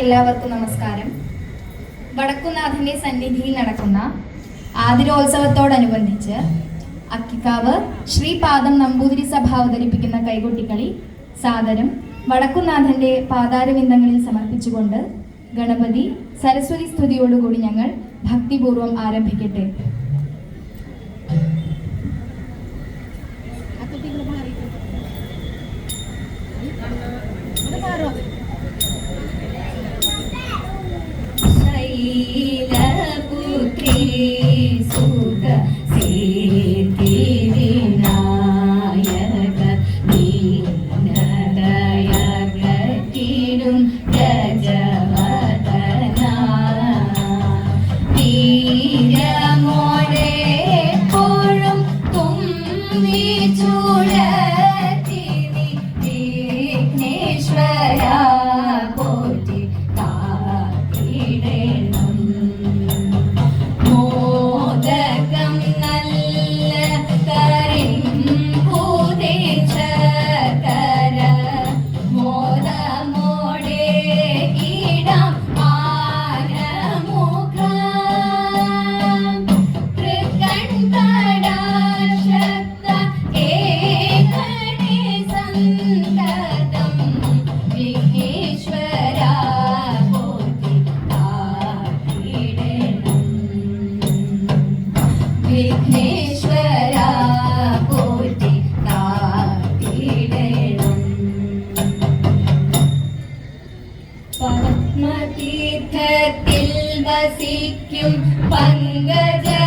എല്ലാവർക്കും നമസ്കാരം. വടക്കുനാഥന്റെ സന്നിധിയിൽ നടക്കുന്ന ആതിരോത്സവത്തോടനുബന്ധിച്ച് അക്കിക്കാവ് ശ്രീപാദം നമ്പൂതിരി സഭ അവതരിപ്പിക്കുന്ന കൈകൊട്ടിക്കളി സാദരം വടക്കുനാഥന്റെ പാതാരവിന്ദങ്ങളിൽ സമർപ്പിച്ചുകൊണ്ട് ഗണപതി സരസ്വതി സ്തുതിയോടുകൂടി ഞങ്ങൾ ഭക്തിപൂർവം ആരംഭിക്കട്ടെ. Kevin പത്മതീർത്ഥത്തിൽ വസിക്കും പങ്കജ